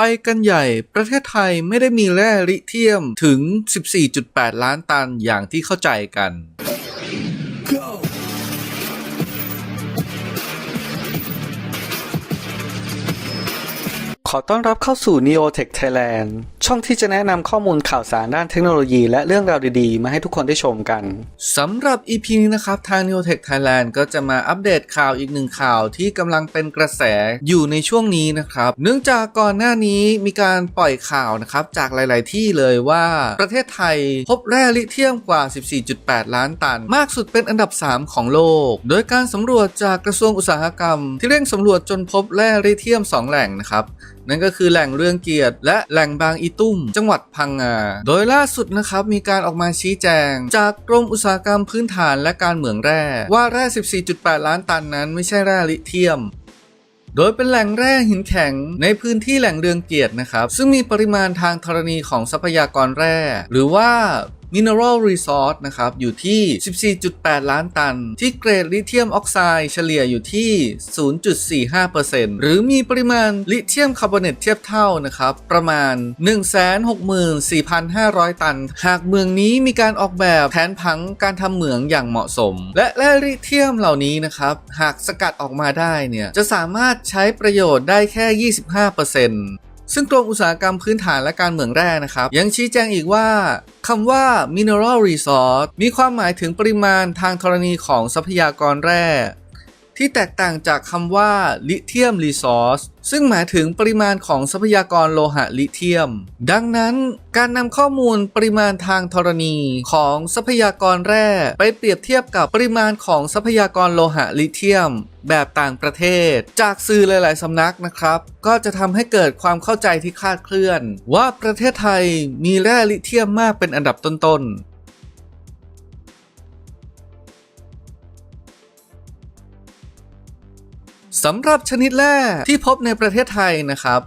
ไปกันใหญ่ ประเทศไทยไม่ได้มีแร่ลิเทียมถึง 14.8 ล้านตันอย่างที่เข้าใจกัน ขอต้อนรับเข้าสู่ Neotech Thailand ช่องที่จะแนะนำข้อมูลข่าวสารด้านเทคโนโลยี และเรื่องราวดีๆ มาให้ทุกคนได้ชมกันสำหรับ EP นี้นะครับทาง Neotech Thailand ก็จะมาอัปเดตข่าวอีกหนึ่งข่าวที่กำลังเป็นกระแสอยู่ในช่วงนี้นะครับ เนื่องจากก่อนหน้านี้มีการปล่อยข่าวนะครับจากหลาย ๆ ที่เลยว่าประเทศไทยพบแร่ลิเทียมกว่า 14.8 ล้านตัน มากสุดเป็นอันดับ 3 ของโลก โดยการสำรวจจากกระทรวงอุตสาหกรรม ที่เร่งสำรวจจนพบแร่ลิเทียม 2 แหล่งนะครับ นั่นก็คือแหล่งเรื่องเกียรติ และแหล่งบางอีตุ้ม จังหวัดพังงา โดยล่าสุดนะครับมีการออกมาชี้แจง จากกรมอุตสาหกรรมพื้นฐานและการเหมืองแร่ ว่าแร่ 14.8 ล้านตันนั้นไม่ใช่แร่ลิเทียมโดยเป็นแหล่งแร่หินแข็งในพื้นที่แหล่งเรืองเกียรตินะครับ ซึ่งมีปริมาณทางธรณีของทรัพยากรแร่ หรือว่า Mineral Resource นะครับอยู่ที่ 14.8 ล้านตัน ที่เกรดลิเธียมออกไซด์เฉลี่ยอยู่ที่ 0.45%หรือมีปริมาณลิเธียมคาร์บอเนตเทียบเท่านะครับประมาณ 164,500 ตัน หากเมืองนี้มีการออกแบบแผนผังการทำเหมืองอย่างเหมาะสม และแร่ลิเธียมเหล่านี้นะครับหากสกัดออกมาได้เนี่ยจะสามารถใช้ประโยชน์ได้แค่ 25% ซึ่งกรมอุตสาหกรรมพื้นฐานและการเมืองแร่นะครับ ยังชี้แจงอีกว่าคำว่า mineral resource มีความหมายถึงปริมาณทางธรณีของทรัพยากรแร่ ที่แตกต่างจากคำว่าลิเทียมรีซอสซึ่งหมายถึงปริมาณของทรัพยากรโลหะลิเทียม ดังนั้นการนำข้อมูลปริมาณทางธรณีของทรัพยากรแร่ไปเปรียบเทียบกับปริมาณของทรัพยากรโลหะลิเทียม แบบต่างประเทศ จากสื่อหลาย ๆ สำนักนะครับ ก็จะทำให้เกิดความเข้าใจที่คลาดเคลื่อน ว่าประเทศไทยมีแร่ลิเทียมมากเป็นอันดับต้น ๆ สำหรับชนิดแร่ที่พบในประเทศไทยนะครับ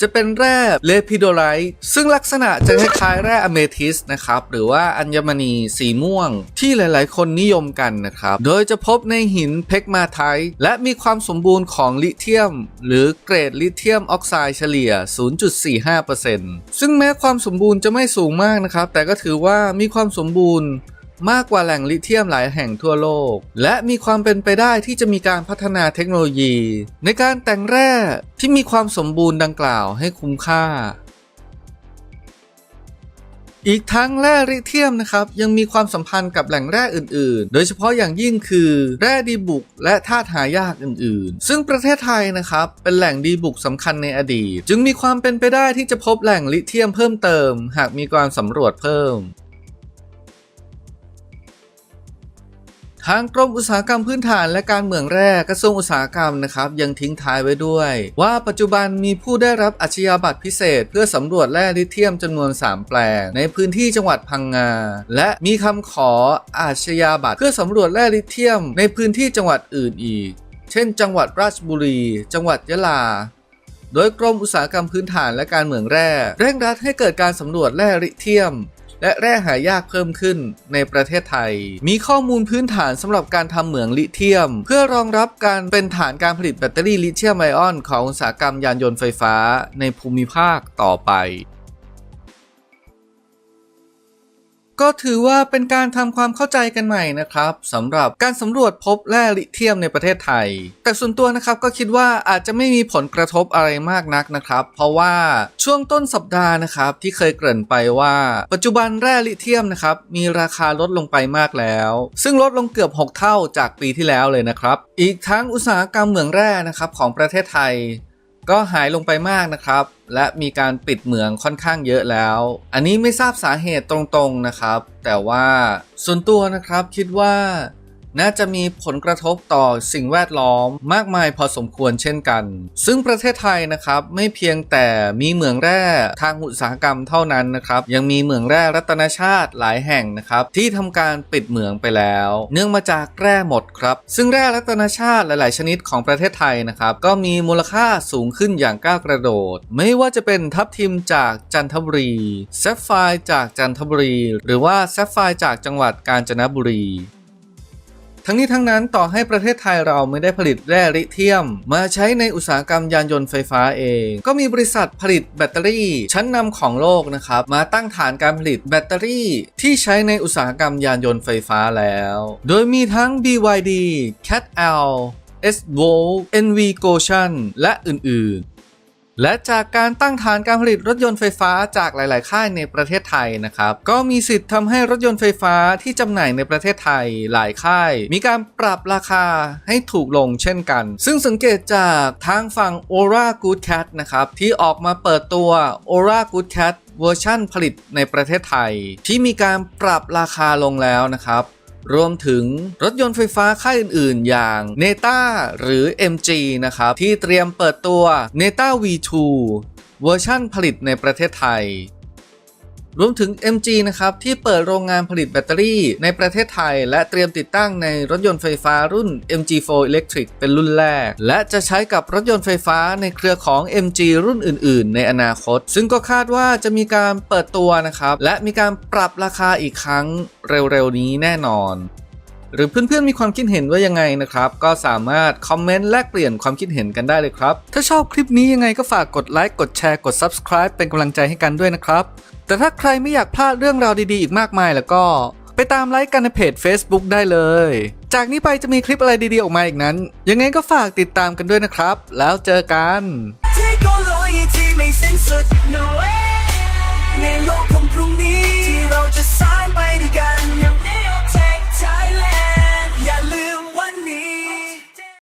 จะเป็นแร่เลพิโดไลท์ซึ่งลักษณะจะคล้ายๆแร่อเมทิสนะครับ หรือว่าอัญมณีสีม่วงที่หลายๆ คนนิยมกันนะครับ โดยจะพบในหินเพกมาไทต์และมีความสมบูรณ์ของลิเทียม หรือเกรดลิเทียมออกไซด์เฉลี่ย 0.45%ซึ่งแม้ความสมบูรณ์จะไม่สูงมากนะครับ แต่ก็ถือว่ามีความสมบูรณ์ มากกว่าแหล่งลิเทียมหลายแห่งทั่วโลก และมีความเป็นไปได้ที่จะมีการพัฒนาเทคโนโลยี ในการแต่งแร่ที่มีความสมบูรณ์ดังกล่าวให้คุ้มค่า อีกทั้งแร่ลิเทียมนะครับ ยังมีความสัมพันธ์กับแหล่งแร่อื่น ๆ โดยเฉพาะอย่างยิ่งคือแร่ดีบุก และธาตุหายากอื่น ๆ ซึ่งประเทศไทยนะครับเป็นแหล่งดีบุกสำคัญในอดีต จึงมีความเป็นไปได้ที่จะพบแหล่งลิเทียมเพิ่มเติม หากมีการสำรวจเพิ่ม ทางกรมอุตสาหกรรมพื้นฐานและการเมืองแร่กระทรวงอุตสาหกรรมนะครับยังทิ้งท้ายไว้ด้วย ว่าปัจจุบันมีผู้ได้รับอาชญาบัตรพิเศษ เพื่อสำรวจแร่ลิเทียมจำนวน 3 แปลง ในพื้นที่จังหวัดพังงา และมีคำขออาชญาบัตรเพื่อสำรวจแร่ลิเทียม ในพื้นที่จังหวัดอื่นอีก เช่น จังหวัดราชบุรี จังหวัดยะลาโดยกรมอุตสาหกรรมพื้นฐานและการเมืองแร่เร่งรัดให้เกิดการสำรวจแร่ลิเทียม และแร่หายากเพิ่มขึ้นในประเทศไทย มีข้อมูลพื้นฐานสำหรับการทำเหมืองลิเทียม เพื่อรองรับการเป็นฐานการผลิตแบตเตอรี่ลิเทียมไอออนของอุตสาหกรรมยานยนต์ไฟฟ้าในภูมิภาคต่อไป ก็ถือว่าเป็นการทำความเข้าใจกันใหม่นะครับสำหรับการสำรวจพบแร่ลิเทียมในประเทศไทย แต่ส่วนตัวนะครับก็คิดว่าอาจจะไม่มีผลกระทบอะไรมากนักนะครับ เพราะว่าช่วงต้นสัปดาห์นะครับที่เคยเกริ่นไปว่า ปัจจุบันแร่ลิเทียมนะครับมีราคาลดลงไปมากแล้ว ซึ่งลดลงเกือบ 6 เท่าจากปีที่แล้วเลยนะครับ อีกทั้งอุตสาหกรรมเหมืองแร่นะครับของประเทศไทย ก็หายลงไปมากนะครับ และมีการปิดเหมืองค่อนข้างเยอะแล้ว อันนี้ไม่ทราบสาเหตุตรงๆนะครับ แต่ว่าส่วนตัวนะครับคิดว่า น่าจะมีผลกระทบต่อสิ่งแวดล้อมมากมายพอสมควรเช่นกัน ซึ่งประเทศไทยนะครับไม่เพียงแต่มีเหมืองแร่ทางอุตสาหกรรมเท่านั้นนะครับยังมีเหมืองแร่รัตนชาติหลายแห่งนะครับที่ทำการปิดเหมืองไปแล้ว เนื่องมาจากแร่หมดครับ ซึ่งแร่รัตนชาติหลาย ๆ ชนิดของประเทศไทยนะครับก็มีมูลค่าสูงขึ้นอย่างก้าวกระโดด ไม่ว่าจะเป็นทับทิมจากจันทบุรีแซฟไฟร์จากจันทบุรี หรือว่าแซฟไฟร์จากจังหวัดกาญจนบุรี ทั้งนี้ทั้งนั้นต่อให้ประเทศไทยเราไม่ได้ผลิตแร่ลิเธียม มาใช้ในอุตสาหกรรมยานยนต์ไฟฟ้าเอง ก็มีบริษัทผลิตแบตเตอรี่ ชั้นนำของโลกนะครับมาตั้งฐานการผลิตแบตเตอรี่ ที่ใช้ในอุตสาหกรรมยานยนต์ไฟฟ้าแล้ว โดยมีทั้ง BYD, Cat L, S Volt, NV Goshen และอื่นๆ และจากการตั้งฐานการผลิตรถยนต์ไฟฟ้าจากหลาย ๆ ค่ายในประเทศไทยนะครับ ก็มีสิทธิ์ทำให้รถยนต์ไฟฟ้าที่จำหน่ายในประเทศไทยหลายค่าย มีการปรับราคาให้ถูกลงเช่นกัน ซึ่งสังเกตจากทางฝั่ง Aura Good Cat นะครับ ที่ออกมาเปิดตัว Aura Good Cat เวอร์ชั่นผลิตในประเทศไทย ที่มีการปรับราคาลงแล้วนะครับ รวมถึงรถยนต์ไฟฟ้าค่ายอื่น ๆ อย่าง Neta หรือ MG นะครับ ที่เตรียมเปิดตัว Neta V2 เวอร์ชั่นผลิตในประเทศไทย รวมถึง MG นะครับ ที่เปิดโรงงานผลิตแบตเตอรี่ในประเทศไทย และเตรียมติดตั้งในรถยนต์ไฟฟ้ารุ่น MG4 Electric เป็นรุ่นแรก และจะใช้กับรถยนต์ไฟฟ้าในเครือของ MG รุ่นอื่น ๆ ในอนาคต ซึ่งก็คาดว่าจะมีการเปิดตัวนะครับและมีการปรับราคาอีกครั้งเร็ว ๆ นี้แน่นอน หรือเพื่อนๆมีความคิดเห็นว่ายังไงนะครับ ก็สามารถคอมเมนต์แลกเปลี่ยนความคิดเห็นกันได้เลยครับ ถ้าชอบคลิปนี้ยังไงก็ฝากกดไลค์กดแชร์กด Subscribe เป็นกำลังใจให้กันด้วยนะครับ แต่ถ้าใครไม่อยากพลาดเรื่องราวดีๆอีกมากมายแล้วก็ ไปตามไลค์กันในเพจ Facebook ได้เลย จากนี้ไปจะมีคลิปอะไรดีๆออกมาอีกนั้น ยังไงก็ฝากติดตามกันด้วยนะครับ แล้วเจอกันในโลกของพรุ่งนี้ที่เราจะสร้างไปด้วยกัน